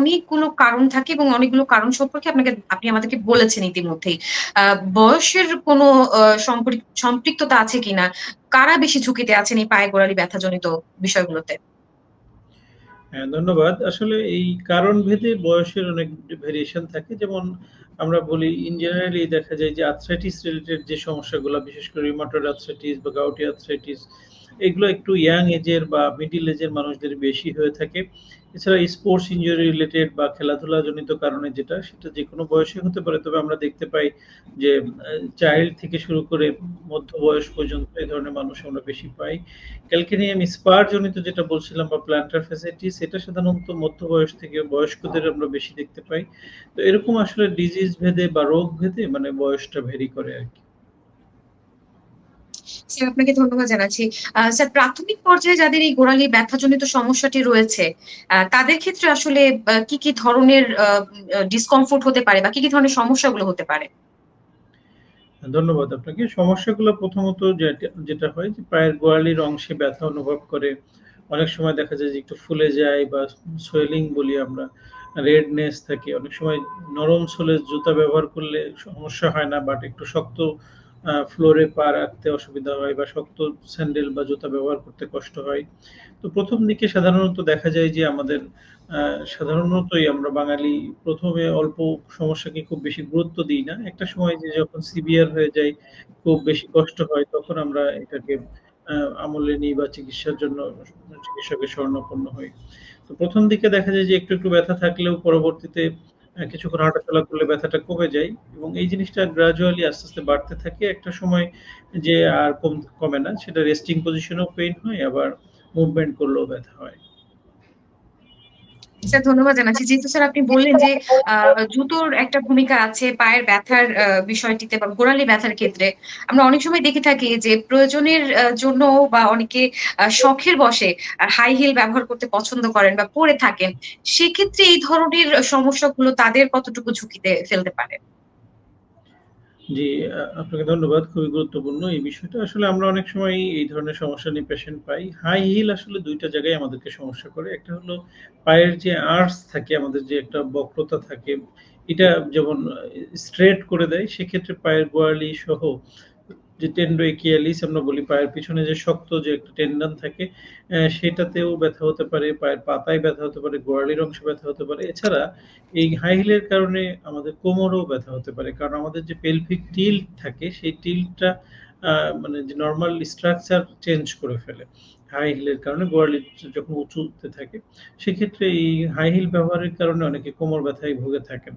অনেকগুলো কারণ থাকে এবং অনেকগুলো কারণ সম্পর্কে আপনাকে আপনি আমাদেরকে বলেছেন ইতিমধ্যেই। বয়সের কোনো সম্পৃক্ততা আছে কিনা? কারা বেশি ঝুঁকিতে আছেন এই পায়ে গোড়ালি ব্যথাজনিত বিষয়গুলোতে? হ্যাঁ, ধন্যবাদ। আসলে এই কারণ ভেদে বয়সের অনেক ভেরিয়েশন থাকে। যেমন আমরা বলি ইন জেনারেলি দেখা যায় যে আর্থ্রাইটিস রিলেটেড যে সমস্যাগুলা বিশেষ করে রিউমাটয়েড আর্থ্রাইটিস বা গাউটি আর্থ্রাইটিস এগুলো একটু ইয়াং এজের বা মিডল এজের মানুষদের বেশি হয়ে থাকে। এছাড়া স্পোর্টস ইঞ্জুরি রিলেটেড বা খেলাধুলা জনিত কারণে যেটা, সেটা যেকোনো বয়সে হতে পারে। তবে আমরা দেখতে পাই যে চাইল্ড থেকে শুরু করে মধ্য বয়স পর্যন্ত এই ধরনের মানুষ আমরা বেশি পাই। ক্যালকেনিয়াম স্পার জনিত যেটা বলছিলাম বা প্ল্যান্টার ফ্যাসাইটিস এটা সাধারণত মধ্য বয়স থেকে বয়স্কদের আমরা বেশি দেখতে পাই। তো এরকম আসলে ডিজিজ ভেদে বা রোগ ভেদে মানে বয়সটা ভেরি করে আরকি। স্যার আপনাকে ধন্যবাদ জানাচ্ছি। স্যার প্রাথমিক পর্যায়ে যাদের এই গোড়ালি ব্যথাজনিত সমস্যাটি রয়েছে, তাদের ক্ষেত্রে আসলে কি, কি ধরনের ডিসকমফোর্ট হতে পারে বা কি, কি ধরনের সমস্যাগুলো হতে পারে? ধন্যবাদ আপনাকে। সমস্যাগুলো প্রথমত যেটা হয় যে পায়ের গোড়ালির অংশে ব্যথা অনুভব করে। অনেক সময় দেখা যায় যে একটু ফুলে যায় বা সোয়েলিং বলি আমরা। রেডনেস থাকে। অনেক সময় নরম সোলের জুতা ব্যবহার করলে সমস্যা হয় না। বাট একটু শক্ত ফ্লোরে পা রাখতে অসুবিধা হয় বা শক্ত স্যান্ডেল বা জুতা ব্যবহার করতে কষ্ট হয়। তো প্রথম দিকে সাধারণত দেখা যায় যে আমাদের সাধারণতই আমরা বাঙালি প্রথমে অল্প সমস্যাকে খুব বেশি গুরুত্ব দিই না। একটা সময় যে যখন সিভিয়ার হয়ে যায়, খুব বেশি কষ্ট হয় তখন আমরা এটাকে আমলে নিই বা চিকিৎসার জন্য চিকিৎসকের শরণাপন্ন হই। তো প্রথম দিকে দেখা যায় যে একটু, একটু ব্যথা থাকলেও পরবর্তীতে কিছুক্ষণ হাঁটাচলা করলে ব্যথাটা কমে যায় এবং এই জিনিসটা গ্রাজুয়ালি আস্তে, আস্তে বাড়তে থাকে। একটা সময় যে আর কম কমে না। সেটা রেস্টিং পজিশনেও পেইন হয় আবার মুভমেন্ট করলেও ব্যথা হয়। স্যার, ধন্যবাদ জানাচ্ছি। যেহেতু স্যার আপনি বললেন যে জুতোর একটা ভূমিকা আছে পায়ের ব্যথার বিষয়টিতে বা গোড়ালি ব্যথার ক্ষেত্রে। আমরা অনেক সময় দেখে থাকি যে, প্রয়োজনের জন্য বা অনেকে শখের বসে হাই হিল ব্যবহার করতে পছন্দ করেন বা পরে থাকেন। সেক্ষেত্রে এই ধরনের সমস্যাগুলো তাদের কতটুকু ঝুঁকিতে ফেলতে পারে? জি, আপনাকে ধন্যবাদ। খুবই গুরুত্বপূর্ণ এই বিষয়টা। আসলে আমরা অনেক সময় এই ধরনের সমস্যা নিয়ে পেশেন্ট পাই। হাই হিল আসলে দুইটা জায়গায় আমাদেরকে সমস্যা করে। একটা হলো পায়ের যে আর্স থাকে, আমাদের যে একটা বক্রতা থাকে, এটা যেমন স্ট্রেট করে দেয়, সেক্ষেত্রে পায়ের গোড়ালি সহ যে টেন্ডোএকিয়ালিস আমরা বলি পায়ের পিছনে যে শক্ত যে একটা টেন্ডন থাকে, সেটাতেও ব্যথা হতে পারে, পায়ের পাতায় ব্যথা হতে পারে, গোড়ালির অংশে ব্যথা হতে পারে। এছাড়া এই হাই হিলের কারণে আমাদের কোমরেও ব্যথা হতে পারে। কারণ আমাদের যে পেলভিক টিল্ট থাকে, সেই টিল্টটা মানে যে নরমাল স্ট্রাকচার চেঞ্জ করে ফেলে। হাই হিলের কারণে গোড়ালি যখন উঁচুতে থাকে, সেক্ষেত্রে এই হাই হিল ব্যবহারের কারণে অনেকে কোমর ব্যথায় ভুগে থাকেন।